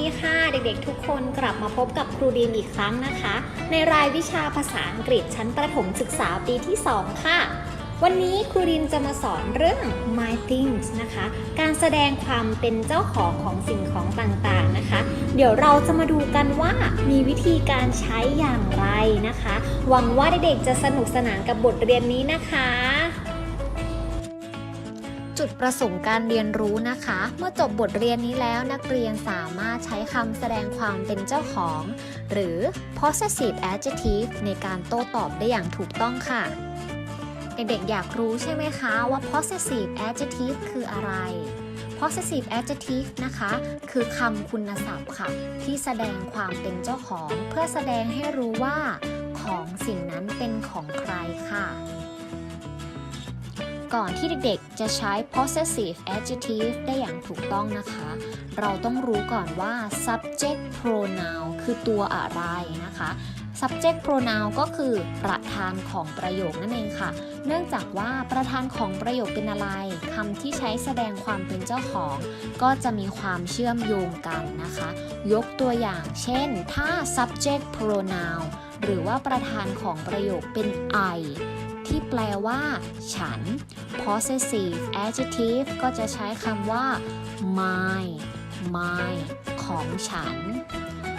ดีค่ะ เด็กๆ ทุกคนกลับมาพบกับครูดีมอีกครั้งนะคะ ในรายวิชาภาษาอังกฤษชั้นประถมศึกษาปีที่ 2 ค่ะ วันนี้ครูดินจะมาสอนเรื่อง my things นะคะ การแสดงความเป็นเจ้าของของสิ่งของต่างๆนะคะ เดี๋ยวเราจะมาดูกันว่ามีวิธีการใช้อย่างไรนะคะ หวังว่าเด็กๆจะสนุกสนานกับบทเรียนนี้นะคะ จุดประสงค์การเรียนรู้นะคะ เมื่อจบบทเรียนนี้แล้วนักเรียนสามารถใช้คำแสดงความเป็นเจ้าของ หรือ possessive adjective ในการโต้ตอบได้อย่างถูกต้องค่ะ เด็กๆอยากรู้ใช่ไหมคะว่า possessive adjective คืออะไร possessive adjective นะคะ คือคำคุณศัพท์ค่ะ ที่แสดงความเป็นเจ้าของ เพื่อแสดงให้รู้ว่า ของสิ่งนั้นเป็นของใครค่ะ ก่อนที่เด็กๆ จะใช้ possessive adjective ได้อย่างถูกต้องนะคะ เราต้องรู้ก่อนว่า subject pronoun คือตัวอะไรนะคะ subject pronoun ก็คือประธานของประโยคนั่นเองค่ะ เนื่องจากว่าประธานของประโยคเป็นอะไรคำที่ใช้แสดงความเป็นเจ้าของ ก็จะมีความเชื่อมโยงกันนะคะ ยกตัวอย่างเช่น ถ้า subject pronoun หรือว่าประธานของประโยคเป็น I ที่แปลว่า ฉัน possessive adjective ก็จะใช้คำว่า my my ของฉัน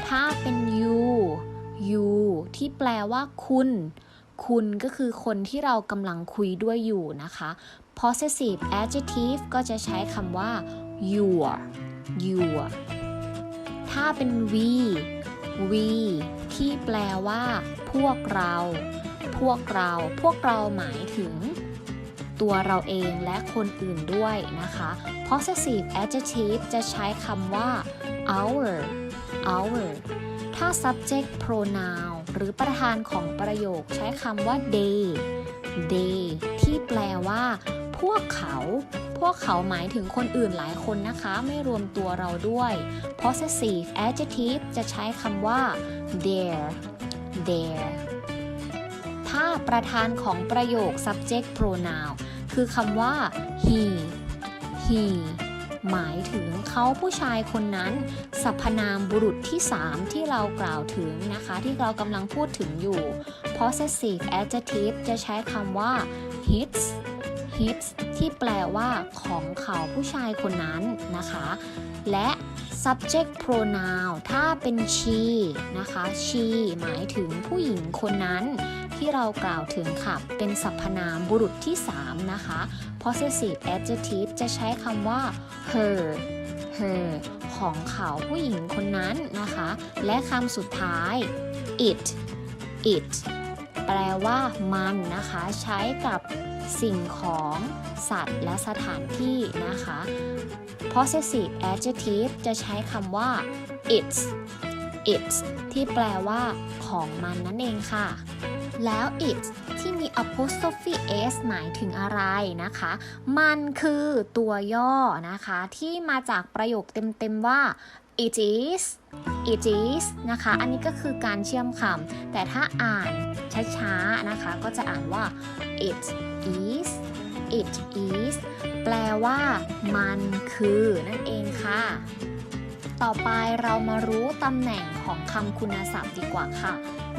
ถ้าเป็น you you ที่แปลว่าคุณ คุณก็คือคนที่เรากำลังคุยด้วยอยู่นะคะ possessive adjective ก็จะใช้คำว่า your your ถ้าเป็น we we ที่แปลว่า พวกเรา พวกเรา พวกเราหมายถึงตัวเราเองและคนอื่นด้วยนะคะ possessive adjective จะใช้คำว่า our our ถ้า subject pronoun หรือประธานของประโยคใช้คำว่า they they ที่แปลว่า พวกเขา พวกเขาหมายถึงคนอื่นหลายคนนะคะ ไม่รวมตัวเราด้วย possessive adjective จะใช้คำว่า their their ประธานของประโยค subject pronoun คือคำว่า he he หมายถึงเขาผู้ชายคนนั้นสรรพนามบุรุษที่ 3 ที่เรากล่าวถึงนะคะ ที่เรากำลังพูดถึงอยู่ possessive adjective จะใช้คำว่า his his ที่แปลว่าของเขาผู้ชายคนนั้นนะคะ และ subject pronoun ถ้าเป็น she นะคะ she หมายถึงผู้หญิงคนนั้น ที่เรากล่าวถึงค่ะ เป็นสรรพนามบุรุษที่ 3 นะคะ possessive adjective จะใช้คำว่า her her ของเขาผู้หญิงคนนั้นนะคะ และคำสุดท้าย it it แปลว่ามันนะคะ ใช้กับสิ่งของสัตว์และสถานที่นะคะ possessive adjective จะใช้คำว่า its its ที่แปลว่าของมันนั่นเองค่ะ แล้ว it ที่มี apostrophe s หมายถึงอะไรนะคะ มันคือตัวย่อนะคะ ที่มาจากประโยคเต็มๆว่า it is it is นะคะ อันนี้ก็คือการเชื่อมคำ แต่ถ้าอ่านช้าๆนะคะ ก็จะอ่านว่า it is it is แปลว่า มันคือนั่นเองค่ะ ต่อไปเรามารู้ตำแหน่งของคำคุณศัพท์ดีกว่าค่ะ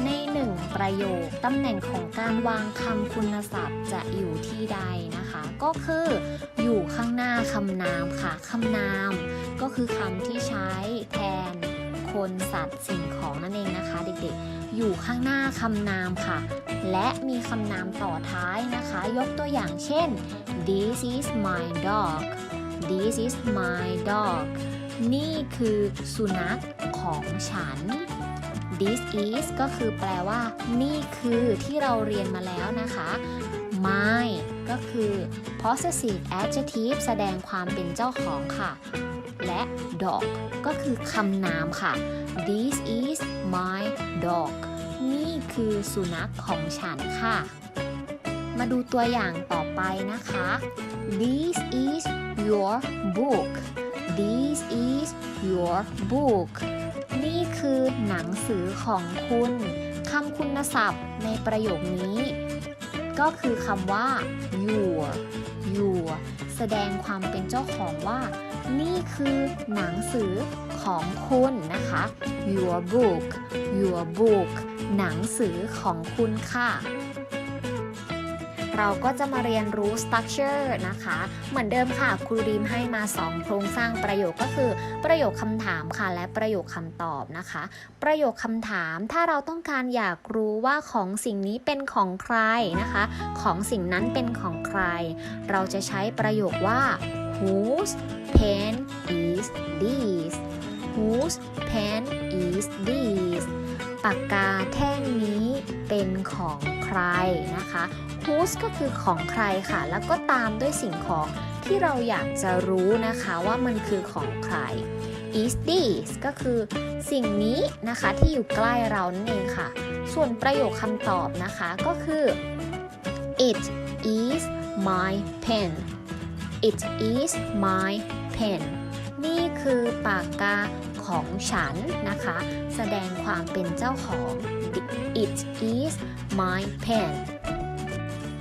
ในหนึ่งประโยคตำแหน่งของการวางคำคุณศัพท์จะอยู่ที่ใดนะคะ ก็คืออยู่ข้างหน้าคำนามค่ะคำนาม ก็คือคำที่ใช้แทนคนสัตว์สิ่งของนั่นเองนะคะ เด็กๆ อยู่ข้างหน้าคำนามค่ะ และมีคำนามต่อท้ายนะคะ ยกตัวอย่างเช่น this is my dog this is my dog นี่คือสุนัขของฉัน this is ก็คือแปลว่า นี่คือที่เราเรียนมาแล้วนะคะ my ก็คือ possessive adjective แสดงความเป็นเจ้าของค่ะ และ dog ก็คือคำนามค่ะ this is my dog นี่คือสุนัขของฉันค่ะ มาดูตัวอย่างต่อไปนะคะ this is your book this is your book คือหนังสือของคุณคำคุณศัพท์ในประโยคนี้ ก็คือคำว่า your your แสดงความเป็นเจ้าของว่า นี่คือหนังสือของคุณนะคะ your book your book หนังสือของคุณค่ะ เราก็จะมาเรียนรู้ structure นะคะ เหมือนเดิมค่ะ ครูดีมให้มา 2 โครงสร้างประโยคก็คือ ประโยคคำถามค่ะ และประโยคคำตอบนะคะ ประโยคคำถามถ้าเราต้องการอยากรู้ว่าของสิ่งนี้เป็นของใครนะคะ ของสิ่งนั้นเป็นของใคร เราจะใช้ประโยคว่า whose pen is this whose pen is this ปากกาแท่งนี้เป็นของใครนะคะ whose ก็คือของใครค่ะ แล้วก็ตามด้วยสิ่งของที่เราอยากจะรู้นะคะว่ามันคือของใคร is this ก็คือสิ่งนี้นะคะที่อยู่ใกล้เรานั่นเองค่ะ ส่วนประโยคคำตอบนะคะก็คือ it is my pen it is my pen นี่คือปากกาของฉันนะคะ แสดงความเป็นเจ้าของ it is my pen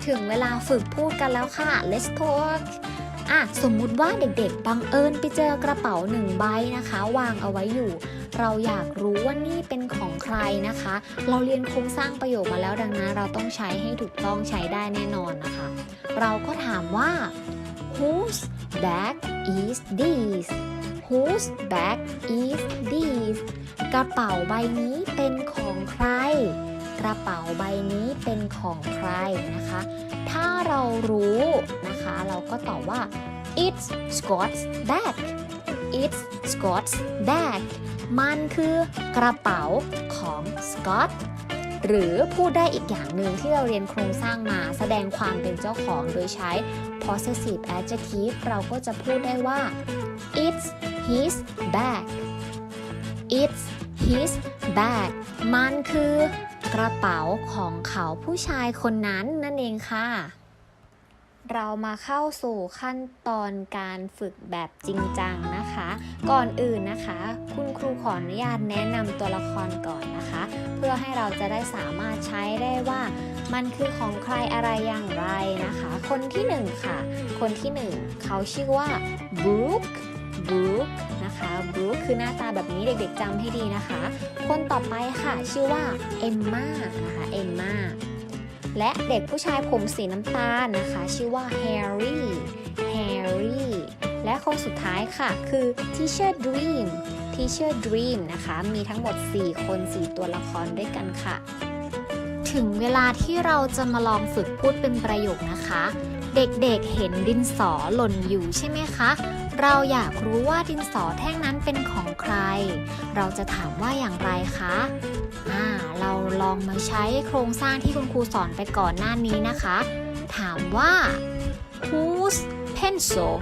ถึงเวลาฝึกพูดกันแล้วค่ะ let's talk อะสมมุติว่าเด็กๆ บังเอิญไปเจอกระเป๋าหนึ่งใบนะคะ วางเอาไว้อยู่ เราอยากรู้ว่านี่เป็นของใครนะคะ เราเรียนโครงสร้างประโยคมาแล้วดังนั้น เราต้องใช้ให้ถูกต้องใช้ได้แน่นอนนะคะ เราก็ถามว่า whose bag is this whose bag is this กระเป๋าใบนี้เป็นของใคร กระเป๋าใบนี้เป็นของใครนะคะ ถ้าเรารู้นะคะ เราก็ตอบว่า it's Scott's bag it's Scott's bag มันคือกระเป๋าของ Scott หรือพูดได้อีกอย่างหนึ่งที่เราเรียนโครงสร้างมาแสดงความเป็นเจ้าของโดยใช้ possessive adjective เราก็จะพูดได้ว่า it's his bag it's his bag มันคือ กระเป๋าของเขาผู้ชายคนนั้นนั่นเองค่ะ เรามาเข้าสู่ขั้นตอนการฝึกแบบจริงจังนะคะ ก่อนอื่นนะคะ คุณครูขออนุญาตแนะนำตัวละครก่อนนะคะ เพื่อให้เราจะได้สามารถใช้ได้ว่ามันคือของใครอะไรอย่างไรนะคะ คนที่หนึ่งค่ะ คนที่หนึ่งเขาชื่อว่าบรูค Brooke Brooke นะคะ Brooke คือหน้าตาแบบนี้เด็กๆจำให้ดีนะคะ คนต่อไปค่ะชื่อว่า Emma นะคะ Emma และเด็กผู้ชายผมสีน้ำตาลนะคะ ชื่อว่า Harry Harry และคนสุดท้ายค่ะคือ Teacher Dream Teacher Dream นะคะ มีทั้งหมด 4 คน 4 ตัวละครด้วยกันค่ะ ถึงเวลาที่เราจะมาลองฝึกพูดเป็นประโยคนะคะ เด็กๆเห็นดินสอหล่นอยู่ใช่ไหมคะ เราอยากรู้ว่าดินสอแท่งนั้นเป็นของใคร เราจะถามว่าอย่างไรคะอ่าเราลองมาใช้โครงสร้างที่คุณครูสอนไปก่อนหน้านี้นะคะ ถามว่า whose pencil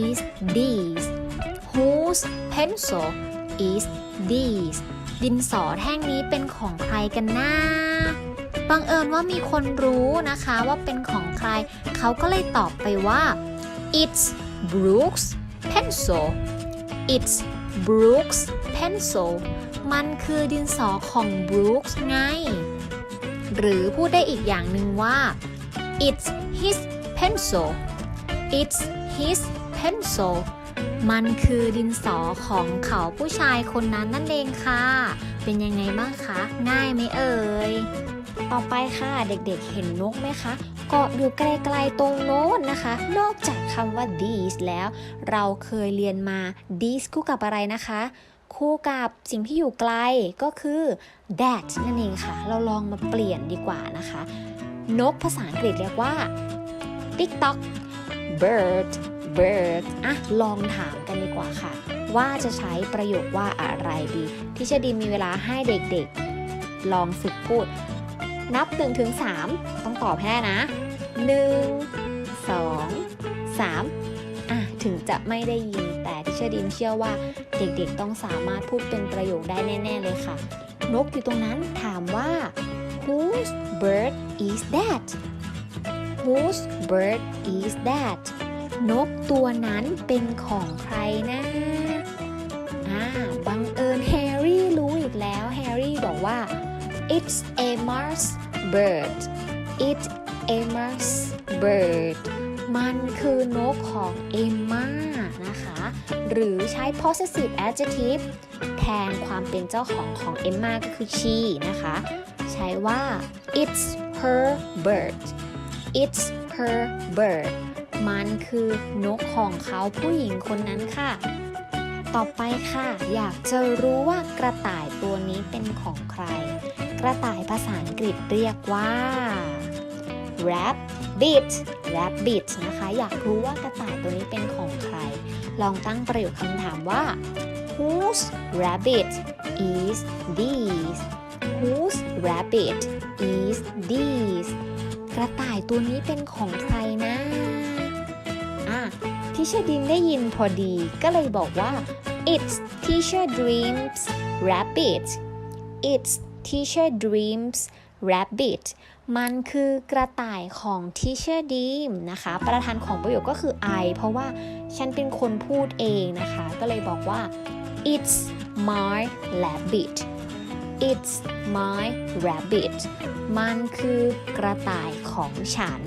is this whose pencil is this ดินสอแท่งนี้เป็นของใครกันนะบังเอิญว่ามีคนรู้นะคะว่าเป็นของใคร เขาก็เลยตอบไปว่า it's Brooks pencil it's Brooks pencil มันคือดินสอของ Brooks ไง หรือพูดได้อีกอย่างหนึ่งว่า it's his pencil it's his pencil มันคือดินสอของเขาผู้ชายคนนั้นนั่นเองค่ะ เป็นยังไงบ้างคะ ง่ายไหมเอ่ย ต่อไปค่ะเด็กๆเห็นนกไหมคะ กาะอยู่ไกลๆตรงโน้นนะคะ นอกจากคำว่า these แล้ว เราเคยเรียนมา these คู่กับอะไรนะคะ คู่กับสิ่งที่อยู่ไกลก็คือ that นั่นเองค่ะ เราลองมาเปลี่ยนดีกว่านะคะ นกภาษาอังกฤษเรียกว่า tiktok bird bird อะ ลองถามกันดีกว่าค่ะ ว่าจะใช้ประโยคว่าอะไรดี ที่ชดีมีเวลาให้เด็กๆ ลองฝึกพูด นับ1ถึง3ต้องตอบให้ได้นะ 1 2 3 อะ ถึงจะไม่ได้ยินแต่ที่เชอดินเชื่อว่าเด็กๆต้องสามารถพูดเป็นประโยคได้แน่ ๆ เลยค่ะ นกอยู่ตรงนั้นถามว่า whose bird is that whose bird is that นกตัวนั้นเป็นของใครนะอ่าบังเอิญแฮร์รี่รู้อีกแล้วแฮร์รี่บอกว่า it's Emma's bird it's Emma's bird มันคือนกของเอมมานะคะ หรือใช้ possessive adjective แทนความเป็นเจ้าของของเอมมาก็คือ she นะคะ ใช้ว่า it's her bird it's her bird มันคือนกของเขาผู้หญิงคนนั้นค่ะ ต่อไปค่ะ อยากจะรู้ว่ากระต่ายตัวนี้เป็นของใคร ระต่ายภาษาอังกฤษเรียกว่า rabbit rabbit นะคะ อยากรู้ว่ากระต่ายตัวนี้เป็นของใคร ลองตั้งประโยคคำถามว่า whose rabbit is this whose rabbit is this กระต่ายตัวนี้เป็นของใครนะ อะที่เชดินได้ยินพอดีก็เลยบอกว่า it's teacher dreams rabbit it's teacher dreams rabbit มันคือกระต่ายของ teacher dream นะคะ ประธานของประโยคก็คือ I เพราะว่าฉันเป็นคนพูดเองนะคะ ก็เลยบอกว่า it's my rabbit it's my rabbit มันคือกระต่ายของฉัน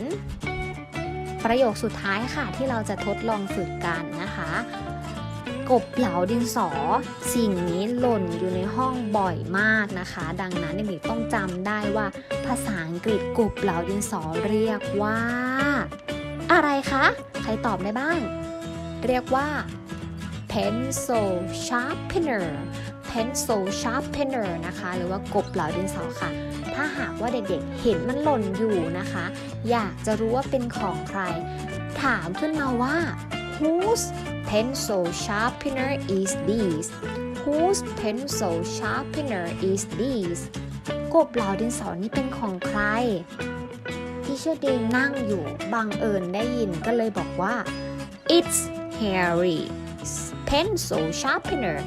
ประโยคสุดท้ายค่ะที่เราจะทดลองฝึกกันนะคะ กบเหลาดินสอ สิ่งนี้หล่นอยู่ในห้องบ่อยมากนะคะ ดังนั้นเด็กๆต้องจำได้ว่า ภาษาอังกฤษกบเหลาดินสอเรียกว่า อะไรคะ ใครตอบได้บ้าง เรียกว่า pencil sharpener pencil sharpener นะคะ หรือว่ากบเหลาดินสอค่ะ ถ้าหากว่าเด็กๆเห็นมันหล่นอยู่นะคะ อยากจะรู้ว่าเป็นของใคร ถามขึ้นมาว่า whose pencil sharpener is this whose pencil sharpener is this กบเหล่าดินสอนี้เป็นของใครที่เชอร์เดนนั่งอยู่บังเอิญได้ยินก็เลยบอกว่า it's Harry's pencil sharpener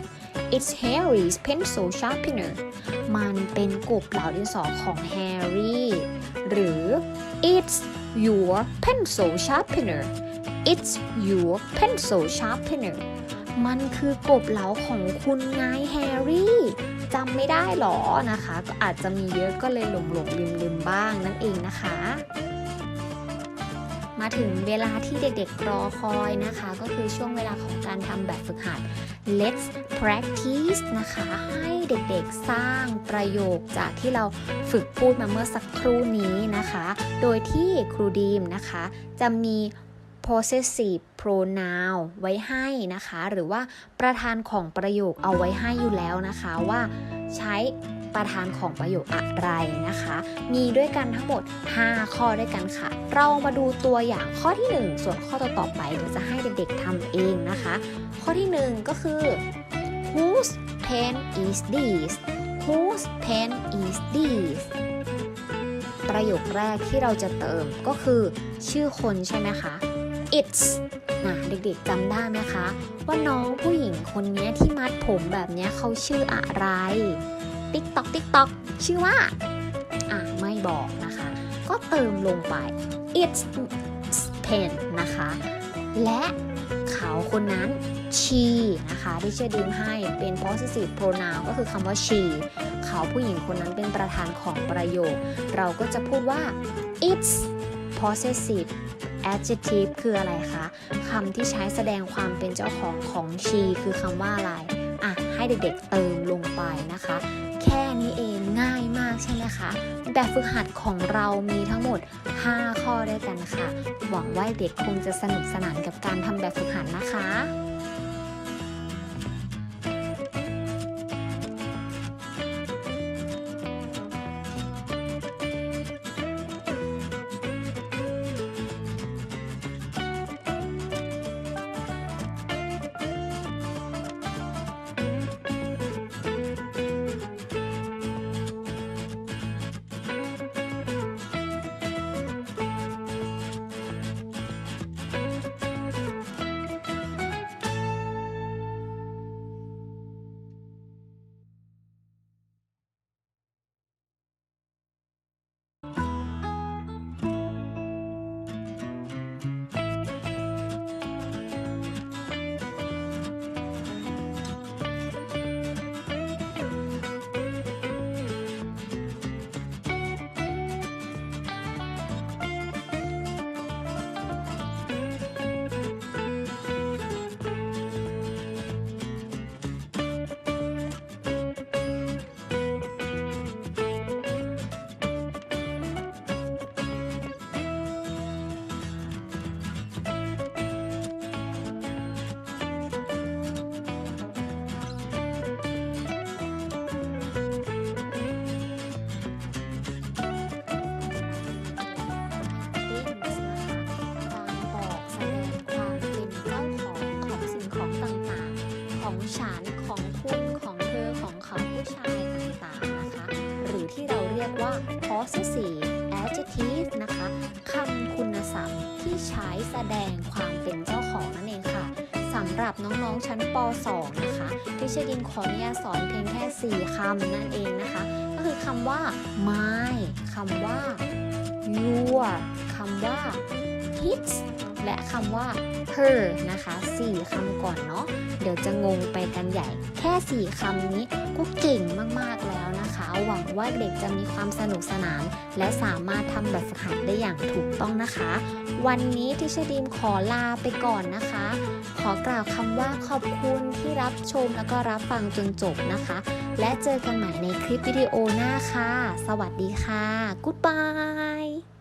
it's Harry's pencil sharpener มันเป็นกบเหล่าดินสอของแฮร์รี่ หรือ it's your pencil sharpener it's your pencil sharpener มันคือกบเหลาของคุณไงแฮร์รี่จำไม่ได้หรอนะคะ ก็อาจจะมีเยอะก็เลยหลงหลงลืมลืมบ้างนั่นเองนะคะ มาถึงเวลาที่เด็กๆรอคอยนะคะ ก็คือช่วงเวลาของการทำแบบฝึกหัด let's practice นะคะ ให้เด็กๆสร้างประโยคจากที่เราฝึกพูดมาเมื่อสักครู่นี้นะคะ โดยที่ครูดีมนะคะ จะมี possessive pronoun ไว้ให้นะคะ หรือว่าประธานของประโยคเอาไว้ให้อยู่แล้วนะคะว่าใช้ประธานของประโยคอะไรนะคะ มีด้วยกันทั้งหมด 5 ข้อด้วยกันค่ะ เรามาดูตัวอย่างข้อที่ 1 ส่วนข้อต่อๆไปเดี๋ยวจะให้เด็กๆทำเองนะคะ ข้อที่ 1 ก็คือ whose pen is this whose pen is this ประโยคแรกที่เราจะเติมก็คือชื่อคนใช่ไหมคะ it's นะเด็กๆจำได้ไหมคะ ว่าน้องผู้หญิงคนนี้ที่มัดผมแบบนี้เขาชื่ออะไร ติ๊กตอกติ๊กตอกชื่อว่า อะไม่บอกนะคะ ก็เติมลงไป it's pen นะคะ และเขาคนนั้น she นะคะที่เชื่อดีมให้เป็น possessive pronoun ก็คือคำว่า she เขาผู้หญิงคนนั้นเป็นประธานของประโยค เราก็จะพูดว่า it's possessive adjective คืออะไรคะคำที่ใช้แสดงความเป็นเจ้าของของ she คือคำว่าอะไร อะ ให้เด็กๆเติมลงไปนะคะ แค่นี้เองง่ายมากใช่ไหมคะ แบบฝึกหัดของเรามีทั้งหมด 5 ข้อด้วยกันค่ะ หวังว่าเด็กคงจะสนุกสนานกับการทำแบบฝึกหัดนะคะ ของฉันของคุณของเธอของเขาผู้ชายต่างๆนะคะ หรือที่เราเรียกว่า possessive adjective นะคะคำคุณศัพท์ที่ใช้แสดงความเป็นเจ้าของนั่นเองค่ะสำหรับน้องๆชั้นป .2 นะคะที่เชดินขออนุญาตสอนเพียงแค่ 4คำนั่นเองนะคะ ก็คือคำว่า my คำว่า your คำว่า his และคำว่า her นะคะ 4 คำก่อนเนาะ เดี๋ยวจะงงไปกันใหญ่ แค่ 4 คำนี้ก็เก่งมากๆแล้วนะคะ หวังว่าเด็กจะมีความสนุกสนาน และสามารถทำแบบฝึกหัดได้อย่างถูกต้องนะคะ วันนี้ทิชดีมขอลาไปก่อนนะคะ ขอกล่าวคำว่าขอบคุณที่รับชมแล้วก็รับฟังจนจบนะคะ และเจอกันใหม่ในคลิปวิดีโอหน้าค่ะ สวัสดีค่ะ Goodbye